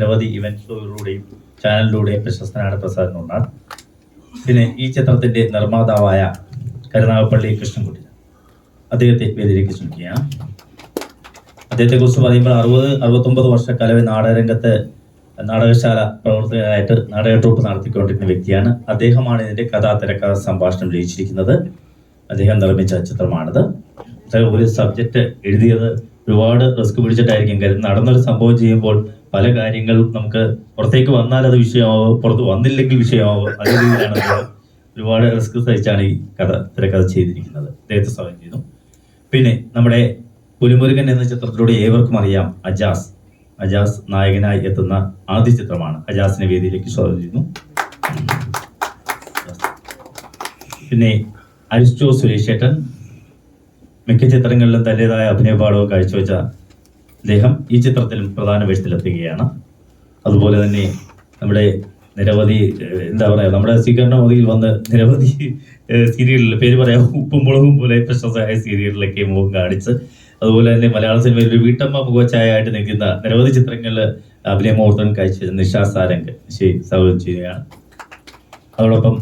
നിരവധി ഇവന്റുകളിലൂടെയും ചാനലിലൂടെയും പ്രശസ്തനാണ് പ്രസാദ് നൂർനാട് പിന്നെ ഈ ചിത്രത്തിന്റെ നിർമ്മാതാവായ കരുനാഗപ്പള്ളി കൃഷ്ണൻകുട്ടി. അദ്ദേഹത്തെ വേദിയിലേക്ക് ക്ഷണിക്കുകയാണ്. അദ്ദേഹത്തെ കുറിച്ച് പറയുമ്പോൾ അറുപത് അറുപത്തൊമ്പത് വർഷക്കാലമേ നാടകരംഗത്ത് നാടകശാല പ്രവർത്തകനായിട്ട് നാടക ട്രൂപ്പ് നടത്തിക്കൊണ്ടിരുന്ന വ്യക്തിയാണ്. അദ്ദേഹമാണ് ഇതിന്റെ കഥാ തിരക്കഥ സംഭാഷണം രചിച്ചിരിക്കുന്നത്. അദ്ദേഹം നിർമ്മിച്ച ചിത്രമാണിത്. ഒരു സബ്ജക്റ്റ് എഴുതിയത് ഒരുപാട് റിസ്ക് പിടിച്ചിട്ടായിരിക്കും. കാര്യം നടന്നൊരു സംഭവം ചെയ്യുമ്പോൾ പല കാര്യങ്ങൾ നമുക്ക് പുറത്തേക്ക് വന്നാൽ അത് വിഷയമാവും പുറത്ത് വന്നില്ലെങ്കിൽ വിഷയമാവും അതേ രീതിയിലാണ് ഒരുപാട് റിസ്ക് സഹിച്ചാണ് ഈ കഥ തിരക്കഥ ചെയ്തിരിക്കുന്നത്. അദ്ദേഹത്തെ സ്വാഗതം ചെയ്യുന്നു. പിന്നെ നമ്മുടെ പുലിമുരുകൻ എന്ന ചിത്രത്തിലൂടെ ഏവർക്കും അറിയാം അജാസ്. അജാസ് നായകനായി എത്തുന്ന ആദ്യ ചിത്രമാണ്. അജാസിനെ വേദിയിലേക്ക് സ്വാഗതം ചെയ്യുന്നു. പിന്നെ അരിസ്റ്റോ സുരേഷ് ചേട്ടൻ മിക്ക ചിത്രങ്ങളിലും തന്റേതായ അഭിനയപാഠവും കാഴ്ചവെച്ച അദ്ദേഹം ഈ ചിത്രത്തിലും പ്രധാന വേഷത്തിലെത്തുകയാണ്. അതുപോലെ തന്നെ നമ്മുടെ നിരവധി എന്താ പറയുക നമ്മുടെ സ്വീകരണ മോദിയിൽ വന്ന് നിരവധി സീരിയലിൽ പേര് പറയാം ഉപ്പും മുളകും പോലെ പ്രശസ്തമായ സീരിയലിലൊക്കെ മുഖം കാണിച്ച്. അതുപോലെ തന്നെ മലയാള സിനിമയിൽ ഒരു വീട്ടമ്മ മുഖച്ഛായയായിട്ട് നിൽക്കുന്ന നിരവധി ചിത്രങ്ങളിൽ അഭിനയ മുഹൂർത്തം കാഴ്ചവെച്ച നിഷാ സാരംഗ് സ്വാഗതം ചെയ്യുകയാണ് അതോടൊപ്പം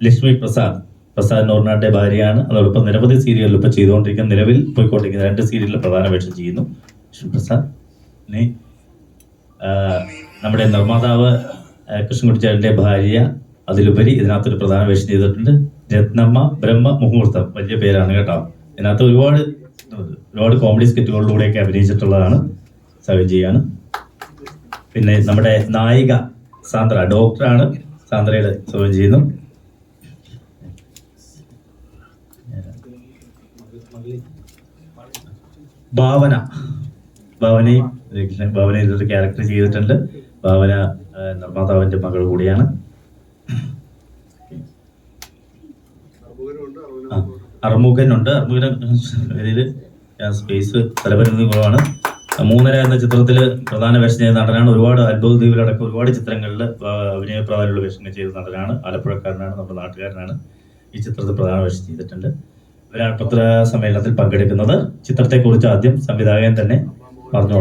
ലക്ഷ്മി പ്രസാദ് പ്രസാദ് നോർനാട്ടെ ഭാര്യയാണ്. അതോടൊപ്പം നിരവധി സീരിയലിൽ ഇപ്പോൾ ചെയ്തുകൊണ്ടിരിക്കുന്ന. നിലവിൽ പോയിക്കൊണ്ടിരിക്കുന്ന. രണ്ട് സീരിയലിൽ പ്രധാന വേഷം ചെയ്യുന്നു. ലക്ഷ്മി പ്രസാദ് പിന്നെ നമ്മുടെ നിർമ്മാതാവ് ആ, കൃഷ്ണൻകുട്ടിച്ചാലിന്റെ ഭാര്യ അതിലുപരി ഇതിനകത്തൊരു പ്രധാന വേഷം ചെയ്തിട്ടുണ്ട്. രത്നമ്മ ബ്രഹ്മ മുഹൂർത്തം. വലിയ പേരാണ് കേട്ടോ. ഇതിനകത്ത് ഒരുപാട് ഒരുപാട് കോമഡി സ്കിറ്റുകളിലൂടെയൊക്കെ അഭിനയിച്ചിട്ടുള്ളതാണ് സവിജിയാണ് പിന്നെ നമ്മുടെ നായിക സാന്ദ്ര ഡോക്ടറാണ് സാന്ദ്രയുടെ ചെയ്യുന്നു. ഭാവന. ഭാവനയും ഭാവന ഇതൊരു ക്യാരക്ടർ ചെയ്തിട്ടുണ്ട്. ഭാവന നിർമ്മാതാവിന്റെ മകൾ കൂടിയാണ്. അറുമുഖൻ ഇതിൽ സ്പേസ് സ്ഥലപരിമിതി കുറവാണ്. മൂന്നര എന്ന ചിത്രത്തിൽ പ്രധാന വേഷം ചെയ്ത നടനാണ്. ഒരുപാട് അത്ഭുത ദ്വീപിലടക്കം ഒരുപാട് ചിത്രങ്ങളിൽ അഭിനയ പ്രാധാന്യമുള്ള വേഷങ്ങൾ ചെയ്ത നടനാണ്. ആലപ്പുഴക്കാരനാണ് നമ്മുടെ നാട്ടുകാരനാണ്. ഈ ചിത്രത്തിൽ പ്രധാന വേഷം ചെയ്തിട്ടുണ്ട്. ഇവരാണ് സമ്മേളനത്തിൽ പങ്കെടുക്കുന്നത് ചിത്രത്തെക്കുറിച്ച് ആദ്യം സംവിധായകൻ തന്നെ പറഞ്ഞു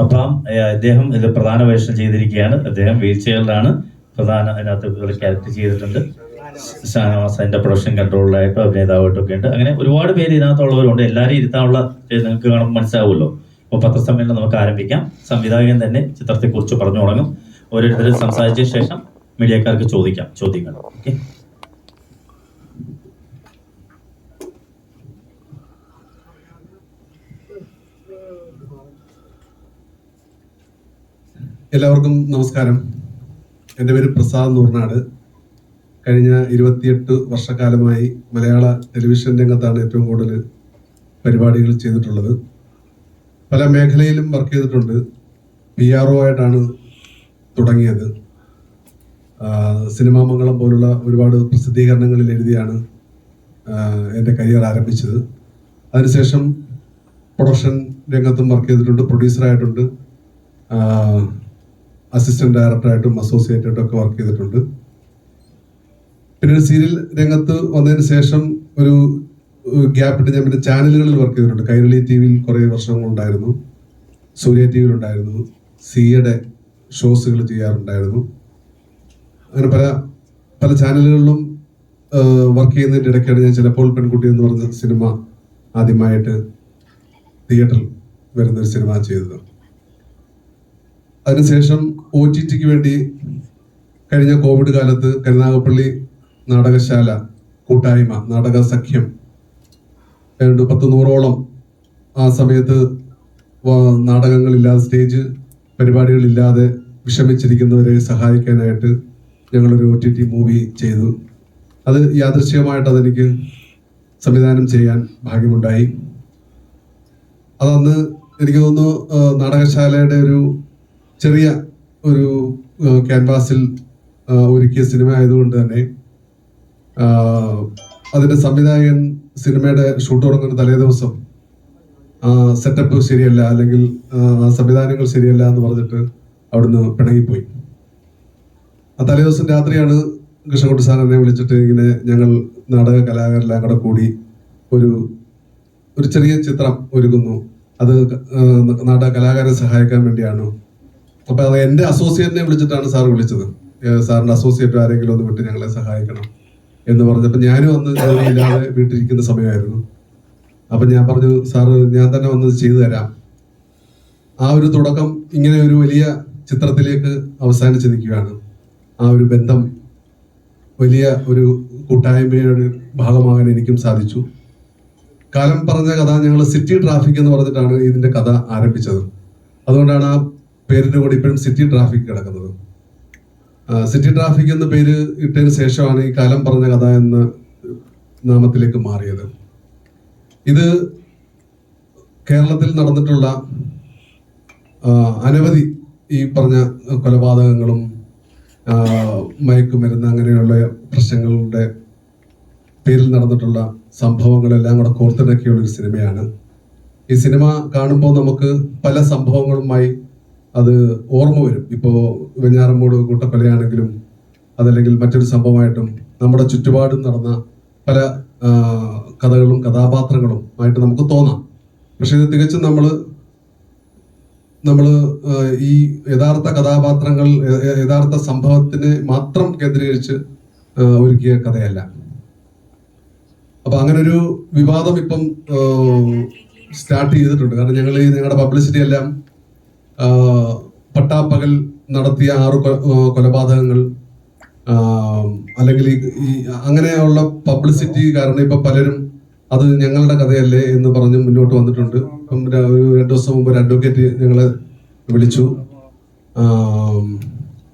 അപ്പം അദ്ദേഹം ഇത് പ്രധാന വേഷം ചെയ്തിരിക്കുകയാണ്. അദ്ദേഹം വീൽ ചെയറിലാണ് പ്രധാന അതിനകത്ത് ക്യാരക്ടർ ചെയ്തിട്ടുണ്ട്. ഷാനവാസ് അതിന്റെ പ്രൊഡക്ഷൻ കൺട്രോളിലായിട്ട് അഭിനേതാവായിട്ടും ഒക്കെ ഉണ്ട്. അങ്ങനെ ഒരുപാട് പേര് ഇതിനകത്തുള്ളവരുണ്ട്. എല്ലാവരും ഇരുത്താനുള്ള നിങ്ങൾക്ക് കാണുമ്പോൾ മനസ്സിലാവുമല്ലോ. അപ്പോൾ പത്രസമ്മേളനം നമുക്ക് ആരംഭിക്കാം. സംവിധായകൻ തന്നെ ചിത്രത്തെക്കുറിച്ച് പറഞ്ഞു തുടങ്ങും. ഓരോരുത്തരും സംസാരിച്ച ശേഷം മീഡിയക്കാർക്ക് ചോദിക്കാം ചോദ്യങ്ങൾ. ഓക്കെ എല്ലാവർക്കും നമസ്കാരം. എന്റെ പേര് പ്രസാദ് നൂർനാട്. കഴിഞ്ഞ ഇരുപത്തിയെട്ട് വർഷക്കാലമായി മലയാള ടെലിവിഷൻ രംഗത്താണ് ഏറ്റവും കൂടുതൽ പരിപാടികൾ ചെയ്തിട്ടുള്ളത്. പല മേഖലയിലും വർക്ക് ചെയ്തിട്ടുണ്ട്. പി ആർ ഒ ആയിട്ടാണ് തുടങ്ങിയത്. സിനിമാ മംഗളം പോലുള്ള ഒരുപാട് പ്രസിദ്ധീകരണങ്ങളിൽ എഴുതിയാണ് എന്റെ കരിയർ ആരംഭിച്ചത്. അതിനുശേഷം പ്രൊഡക്ഷൻ രംഗത്തും വർക്ക് ചെയ്തിട്ടുണ്ട് പ്രൊഡ്യൂസറായിട്ടുണ്ട് അസിസ്റ്റന്റ് ഡയറക്ടറായിട്ടും അസോസിയേറ്റായിട്ടും ഒക്കെ വർക്ക് ചെയ്തിട്ടുണ്ട്. പിന്നെ സീരിയൽ രംഗത്ത് വന്നതിന് ശേഷം ഒരു ഗ്യാപ്പിട്ട് ഞാൻ പിന്നെ ചാനലുകളിൽ വർക്ക് ചെയ്തിട്ടുണ്ട്. കൈരളി ടി വിയിൽ കുറേ വർഷങ്ങളുണ്ടായിരുന്നു. സൂര്യ ടി വിയിലുണ്ടായിരുന്നു. സിയുടെ ഷോസുകൾ ചെയ്യാറുണ്ടായിരുന്നു. അങ്ങനെ പല പല ചാനലുകളിലും വർക്ക് ചെയ്യുന്നതിന്റെ ഇടയ്ക്കാണ് ഞാൻ ചിലപ്പോൾ പെൺകുട്ടി എന്ന് പറഞ്ഞ സിനിമ ആദ്യമായിട്ട് തിയേറ്ററിൽ വരുന്ന ഒരു സിനിമ ചെയ്തത്. അതിനുശേഷം ഒ ടി ടിക്ക് വേണ്ടി കഴിഞ്ഞ കോവിഡ് കാലത്ത് കരുനാഗപ്പള്ളി നാടകശാല കൂട്ടായ്മ നാടക സഖ്യം ഏതാണ്ട് പത്ത് നൂറോളം ആ സമയത്ത് നാടകങ്ങളില്ലാതെ സ്റ്റേജ് പരിപാടികളില്ലാതെ വിഷമിച്ചിരിക്കുന്നവരെ സഹായിക്കാനായിട്ട് ഞങ്ങളൊരു ഒ ടി ടി മൂവി ചെയ്തു. അത് യാദൃശ്ചികമായിട്ട് അതെനിക്ക് സംവിധാനം ചെയ്യാൻ ഭാഗ്യമുണ്ടായി. അതന്ന് എനിക്ക് തോന്നുന്നു നാടകശാലയുടെ ഒരു ചെറിയ ഒരു ക്യാൻവാസിൽ ഒരുക്കിയ സിനിമ ആയതുകൊണ്ട് തന്നെ അതിന്റെ സംവിധായകൻ സിനിമയുടെ ഷൂട്ട് തുടങ്ങുന്ന തലേ ദിവസം സെറ്റപ്പ് ശരിയല്ല അല്ലെങ്കിൽ സംവിധാനങ്ങൾ ശരിയല്ല എന്ന് പറഞ്ഞിട്ട് അവിടുന്ന് പിണങ്ങിപ്പോയി. ആ തലേ ദിവസം രാത്രിയാണ് കൃഷ്ണകുട്ടി സാർ എന്നെ വിളിച്ചിട്ട് ഇങ്ങനെ ഞങ്ങൾ നാടക കലാകാരെല്ലാം കൂടെ കൂടി ഒരു ഒരു ചെറിയ ചിത്രം ഒരുക്കുന്നു. അത് നാടക നാട കലാകാരെ സഹായിക്കാൻ വേണ്ടിയാണ്. അപ്പൊ അത് എന്റെ അസോസിയേറ്റിനെ വിളിച്ചിട്ടാണ് സാർ വിളിച്ചത്. സാറിന്റെ അസോസിയേറ്റ് ആരെങ്കിലും ഒന്ന് വിട്ട് ഞങ്ങളെ സഹായിക്കണം എന്ന് പറഞ്ഞപ്പോൾ ഞാനും അന്ന് ജോലിയില്ലാതെ വീട്ടിലിരിക്കുന്ന സമയമായിരുന്നു. അപ്പൊ ഞാൻ പറഞ്ഞു സാറ് ഞാൻ തന്നെ വന്നത് ചെയ്തു തരാം. ആ ഒരു തുടക്കം ഇങ്ങനെ ഒരു വലിയ ചിത്രത്തിലേക്ക് അവസാനിച്ച് നിൽക്കുകയാണ്. ആ ഒരു ബന്ധം വലിയ ഒരു കൂട്ടായ്മയുടെ ഭാഗമാകാൻ എനിക്കും സാധിച്ചു. കാലം പറഞ്ഞ കഥ ഞങ്ങൾ സിറ്റി ട്രാഫിക് എന്ന് പറഞ്ഞിട്ടാണ് ഇതിന്റെ കഥ ആരംഭിച്ചത്. അതുകൊണ്ടാണ് ആ പേരിന്റെ കൂടെ ഇപ്പോഴും സിറ്റി ട്രാഫിക് കിടക്കുന്നത്. സിറ്റി ട്രാഫിക് എന്ന പേര് ഇട്ടതിന് ശേഷമാണ് ഈ കാലം പറഞ്ഞ കഥ എന്ന നാമത്തിലേക്ക് മാറിയത്. ഇത് കേരളത്തിൽ നടന്നിട്ടുള്ള അനവധി ഈ പറഞ്ഞ കൊലപാതകങ്ങളും മയക്കുമരുന്ന് അങ്ങനെയുള്ള പ്രശ്നങ്ങളുടെ പേരിൽ നടന്നിട്ടുള്ള സംഭവങ്ങളെല്ലാം കൂടെ കോർത്തിണക്കിയുള്ള ഒരു സിനിമയാണ്. ഈ സിനിമ കാണുമ്പോൾ നമുക്ക് പല സംഭവങ്ങളുമായി അത് ഓർമ്മ വരും. ഇപ്പോൾ വെഞ്ഞാറമ്മൂട് കൂട്ടക്കൊലയാണെങ്കിലും അതല്ലെങ്കിൽ മറ്റൊരു സംഭവമായിട്ടും നമ്മുടെ ചുറ്റുപാടും നടന്ന പല കഥകളും കഥാപാത്രങ്ങളും ആയിട്ട് നമുക്ക് തോന്നാം. പക്ഷേ ഇത് തികച്ചും നമ്മൾ നമ്മൾ ഈ യഥാർത്ഥ കഥാപാത്രങ്ങൾ യഥാർത്ഥ സംഭവത്തിന് മാത്രം കേന്ദ്രീകരിച്ച് ഒരുക്കിയ കഥയല്ല. അപ്പൊ അങ്ങനെ ഒരു വിവാദം ഇപ്പം സ്റ്റാർട്ട് ചെയ്തിട്ടുണ്ട്. കാരണം ഞങ്ങൾ ഈ നിങ്ങളുടെ പബ്ലിസിറ്റി എല്ലാം പട്ടാപ്പകൽ നടത്തിയ ആറ് കൊലപാതകങ്ങൾ അല്ലെങ്കിൽ ഈ- അങ്ങനെയുള്ള പബ്ലിസിറ്റി കാരണം ഇപ്പൊ പലരും അത് ഞങ്ങളുടെ കഥയല്ലേ എന്ന് പറഞ്ഞ് മുന്നോട്ട് വന്നിട്ടുണ്ട്. ഒരു രണ്ടു ദിവസം മുമ്പ് ഒരു അഡ്വക്കേറ്റ് ഞങ്ങളെ വിളിച്ചു.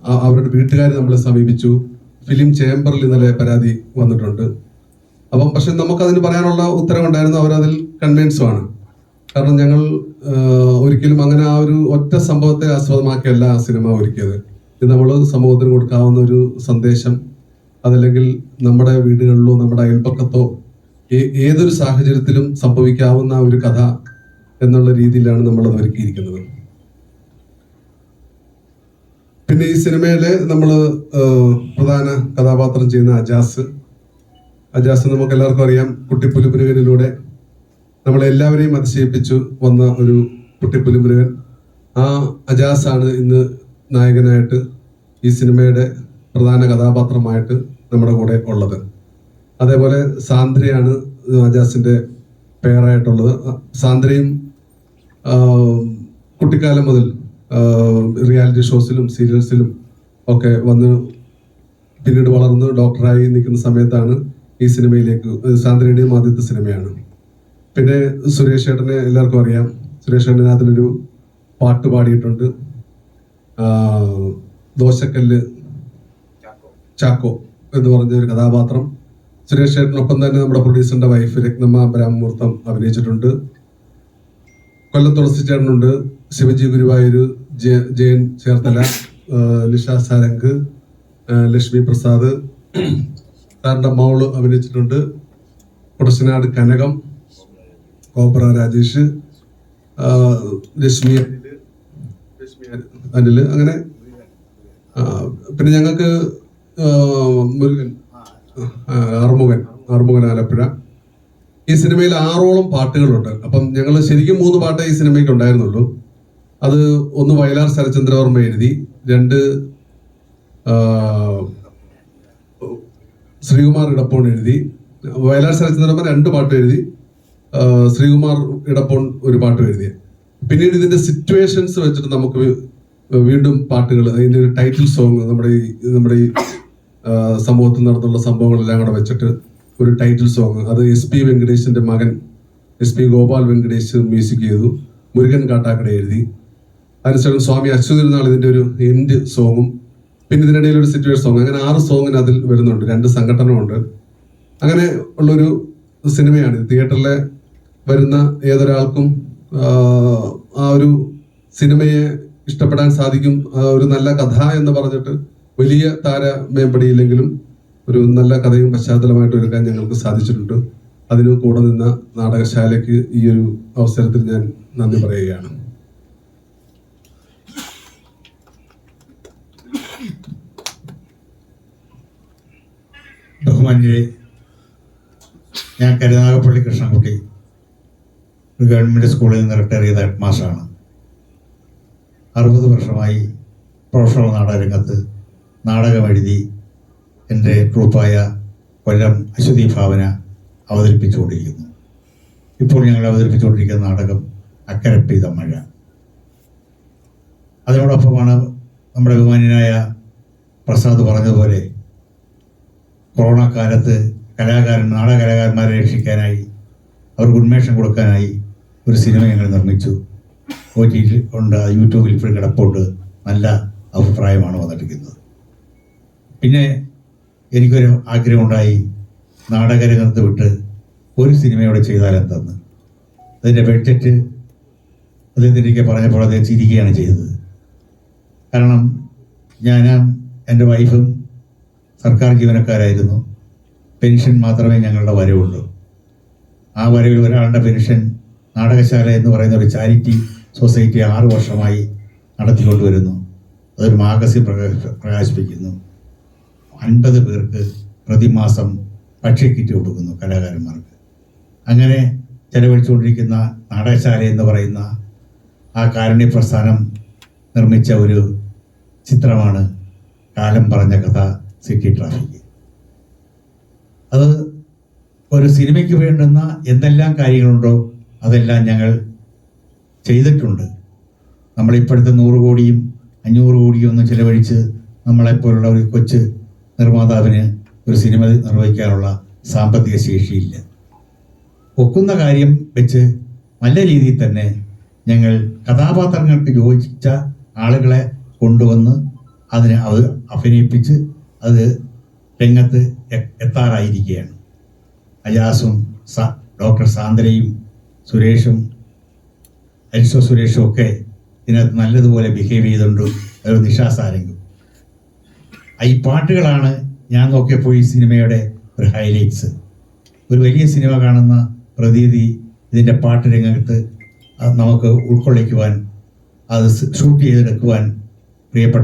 അവരുടെ വീട്ടുകാർ നമ്മളെ സമീപിച്ചു. ഫിലിം ചേംബറിൽ ഇന്നലെ പരാതി വന്നിട്ടുണ്ട്. അപ്പം പക്ഷെ നമുക്കതിന് പറയാനുള്ള ഉത്തരം ഉത്തരവുണ്ടായിരുന്നു അവരതിൽ കൺവിൻസും ആണ്. കാരണം ഞങ്ങൾ ഒരിക്കലും അങ്ങനെ ആ ഒരു ഒറ്റ സംഭവത്തെ ആസ്പദമാക്കിയല്ല ആ സിനിമ ഒരുക്കിയത്. നമ്മൾ സമൂഹത്തിന് കൊടുക്കാവുന്ന ഒരു സന്ദേശം അതല്ലെങ്കിൽ നമ്മുടെ വീടുകളിലോ നമ്മുടെ അയൽപ്പക്കത്തോ ഏതൊരു സാഹചര്യത്തിലും സംഭവിക്കാവുന്ന ഒരു കഥ എന്നുള്ള രീതിയിലാണ് നമ്മൾ നമ്മളത് ഒരുക്കിയിരിക്കുന്നത്. പിന്നെ ഈ സിനിമയിലെ നമ്മൾ പ്രധാന കഥാപാത്രം ചെയ്യുന്ന അജാസ്. അജാസ് നമുക്ക് എല്ലാവർക്കും അറിയാം കുട്ടിപ്പുലിമുരുകനിലൂടെ നമ്മളെല്ലാവരെയും അതിശയിപ്പിച്ചു വന്ന ഒരു കുട്ടിപ്പുലിമുരുകൻ. ആ അജാസ് ആണ് ഇന്ന് നായകനായിട്ട് ഈ സിനിമയുടെ പ്രധാന കഥാപാത്രമായിട്ട് നമ്മുടെ കൂടെ ഉള്ളത്. അതേപോലെ സാന്ദ്രയാണ് അജാസിന്റെ പേരായിട്ടുള്ളത്. സാന്ദ്രയും കുട്ടിക്കാലം മുതൽ റിയാലിറ്റി ഷോസിലും സീരിയൽസിലും ഒക്കെ വന്ന് പിന്നീട് വളർന്ന് ഡോക്ടറായി നിൽക്കുന്ന സമയത്താണ് ഈ സിനിമയിലേക്ക് സാന്ദ്രയുടെയും ആദ്യത്തെ സിനിമയാണ്. പിന്നെ സുരേഷ് ചേട്ടനെ എല്ലാവർക്കും അറിയാം. സുരേഷ് ചേട്ടൻ അതിലൊരു പാട്ട് പാടിയിട്ടുണ്ട്. ദോശക്കല്ല് ചാക്കോ. എന്ന് പറഞ്ഞ ഒരു കഥാപാത്രം. സുരേഷ് ചേട്ടനൊപ്പം തന്നെ നമ്മുടെ പ്രൊഡ്യൂസറിന്റെ വൈഫ് രത്നമ്മ ബ്രാഹ്മൂർത്തം അഭിനയിച്ചിട്ടുണ്ട്. കൊല്ലം തുളസി ചേട്ടനുണ്ട്. ശിവജി ഗുരുവായൂർ ജയൻ ചേർത്തല നിഷ സാരംഗ് ലക്ഷ്മി പ്രസാദ്. സാറിന്റെ മൗൾ അഭിനയിച്ചിട്ടുണ്ട്. കുടശനാട് കനകം കോബ്ര രാജേഷ് ആ, അനിൽ, അങ്ങനെ പിന്നെ ഞങ്ങൾക്ക് മുരുകൻ. ആറുമുഖൻ ആറുമുഖൻ ആലപ്പുഴ. ഈ സിനിമയിൽ ആറോളം പാട്ടുകളുണ്ട്. അപ്പം ഞങ്ങൾ ശരിക്കും മൂന്ന് പാട്ടേ ഈ സിനിമയ്ക്ക് ഉണ്ടായിരുന്നുള്ളൂ. അത് ഒന്ന് വയലാർ ശരചന്ദ്രവർമ്മ എഴുതി രണ്ട് ശ്രീകുമാർ ഇടപ്പോൺ എഴുതി വയലാർ ശരചന്ദ്രവർമ്മ രണ്ട് പാട്ട് എഴുതി ശ്രീകുമാർ ഇടപ്പോൺ ഒരു പാട്ട് എഴുതി പിന്നീട് ഇതിന്റെ സിറ്റുവേഷൻസ് വെച്ചിട്ട് നമുക്ക് വീണ്ടും പാട്ടുകൾ അതിന്റെ ഒരു ടൈറ്റിൽ സോങ് നമ്മുടെ ഈ നമ്മുടെ ഈ സമൂഹത്തിൽ നടന്നുള്ള സംഭവങ്ങളെല്ലാം കൂടെ വെച്ചിട്ട് ഒരു ടൈറ്റിൽ സോങ് അത് എസ് പി വെങ്കടേഷിന്റെ മകൻ S P Gopal Venkatesh music ചെയ്തു. മുരുകൻ കാട്ടാക്കട എഴുതി. അതിനുശേഷം സ്വാമി അച്യുതിരുന്നാൾ ഇതിന്റെ ഒരു എൻഡ് സോങ്ങും പിന്നെ ഇതിനിടയിൽ ഒരു സിറ്റുവേഷൻ സോങ് അങ്ങനെ ആറ് സോങ്ങിന് അതിൽ വരുന്നുണ്ട്. രണ്ട് സംഘടനമുണ്ട് അങ്ങനെ ഉള്ളൊരു സിനിമയാണ് തിയേറ്ററിലെ വരുന്ന ഏതൊരാൾക്കും ആ ഒരു സിനിമയെ ഇഷ്ടപ്പെടാൻ സാധിക്കും. ഒരു നല്ല കഥ എന്ന് പറഞ്ഞിട്ട് വലിയ താര മേമ്പടിയില്ലെങ്കിലും ഒരു നല്ല കഥയും പശ്ചാത്തലമായിട്ട് ഒരുക്കാൻ ഞങ്ങൾക്ക് സാധിച്ചിട്ടുണ്ട്. അതിന് കൂടെ നിന്ന നാടകശാലയ്ക്ക് ഈ ഒരു അവസരത്തിൽ ഞാൻ നന്ദി പറയുകയാണ്. ബഹുമാന്യരെ ഞാൻ കരുനാഗപ്പള്ളി കൃഷ്ണൻകുട്ടി ഒരു ഗവൺമെന്റ് സ്കൂളിൽ നിന്ന് റിട്ടയർ ചെയ്ത ഹെഡ് മാസ്റ്ററാണ് അറുപത് വർഷമായി പ്രൊഫഷണൽ നാടകരംഗത്ത് നാടകം എഴുതി എന്റെ ട്രൂപ്പായ കൊല്ലം അശ്വതി ഭാവന അവതരിപ്പിച്ചുകൊണ്ടിരിക്കുന്നു. ഇപ്പോൾ ഞങ്ങൾ അവതരിപ്പിച്ചുകൊണ്ടിരിക്കുന്ന നാടകം അക്കരപ്പെയ്ത മഴ. അതിനോടൊപ്പമാണ് നമ്മുടെ ബഹുമാന്യനായ പ്രസാദ് പറഞ്ഞതുപോലെ കൊറോണ കാലത്ത് കലാകാരൻ നാടക കലാകാരന്മാരെ രക്ഷിക്കാനായി അവർക്ക് ഉന്മേഷം കൊടുക്കാനായി ഒരു സിനിമ ഞങ്ങൾ നിർമ്മിച്ചു. ഒ ടി ഉണ്ട് യൂട്യൂബിൽ ഇപ്പോഴും കിടപ്പുണ്ട്. നല്ല അഭിപ്രായമാണ് വന്നിരിക്കുന്നത്. പിന്നെ എനിക്കൊരു ആഗ്രഹമുണ്ടായി. നാടകരംഗത്ത് വിട്ട് ഒരു സിനിമയോടെ ചെയ്താലെന്തെന്ന് അതിന്റെ ബഡ്ജറ്റ് അദ്ദേഹത്തിന്റെ പറഞ്ഞപ്പോൾ അദ്ദേഹം ചിരിക്കുകയാണ് ചെയ്തത്. കാരണം ഞാൻ എന്റെ വൈഫും സർക്കാർ ജീവനക്കാരായിരുന്നു. പെൻഷൻ മാത്രമേ ഞങ്ങളുടെ വരവുള്ളൂ. ആ വരവിൽ ഒരാളുടെ പെൻഷൻ നാടകശാല എന്ന് പറയുന്ന ഒരു ചാരിറ്റി സൊസൈറ്റി ആറു വർഷമായി നടത്തിക്കൊണ്ടുവരുന്നു. അതൊരു മാഗസിൻ പ്രകാശ- പ്രകാശിപ്പിക്കുന്നു. അൻപത് പേർക്ക് പ്രതിമാസം ഭക്ഷ്യക്കിറ്റ് കൊടുക്കുന്നു കലാകാരന്മാർക്ക്. അങ്ങനെ ചെലവഴിച്ചുകൊണ്ടിരിക്കുന്ന നാടകശാല എന്ന് പറയുന്ന ആ കാരുണ്യ പ്രസ്ഥാനം നിർമ്മിച്ച ഒരു ചിത്രമാണ് കാലം പറഞ്ഞ കഥ സിറ്റി ട്രാഫിക്. അത് ഒരു സിനിമയ്ക്ക് വേണ്ടുന്ന എന്തെല്ലാം കാര്യങ്ങളുണ്ടോ അതെല്ലാം ഞങ്ങൾ ചെയ്തിട്ടുണ്ട്. നമ്മളിപ്പോഴത്തെ നൂറ് കോടിയും അഞ്ഞൂറ് കോടിയും ഒന്നും ചിലവഴിച്ച് നമ്മളെപ്പോലുള്ള ഒരു കൊച്ചു നിർമ്മാതാവിന് ഒരു സിനിമ നിർവഹിക്കാനുള്ള സാമ്പത്തിക ശേഷിയില്ല. ഒക്കുന്ന കാര്യം വെച്ച് നല്ല രീതിയിൽ തന്നെ ഞങ്ങൾ കഥാപാത്രങ്ങൾക്ക് യോജിച്ച ആളുകളെ കൊണ്ടുവന്ന് അതിനെ അത് അഭിനയിപ്പിച്ച് അത് രംഗത്ത് എത്താറായിരിക്കുകയാണ്. അജാസും ഡോക്ടർ സാന്ദ്രയും സുരേഷും അരിസോ സുരേഷും ഒക്കെ ഇതിനകത്ത് നല്ലതുപോലെ ബിഹേവ് ചെയ്തുകൊണ്ട് ഒരു നിശാസാരംഗം. ഈ പാട്ടുകളാണ് ഞാൻ നോക്കിയപ്പോൾ ഈ സിനിമയുടെ ഒരു ഹൈലൈറ്റ്സ് ഒരു വലിയ സിനിമ കാണുന്ന പ്രതീതി ഇതിന്റെ പാട്ട് രംഗത്ത് നമുക്ക് ഉൾക്കൊള്ളിക്കുവാൻ അത് ഷൂട്ട് ചെയ്തെടുക്കുവാൻ പ്രിയപ്പെട്ട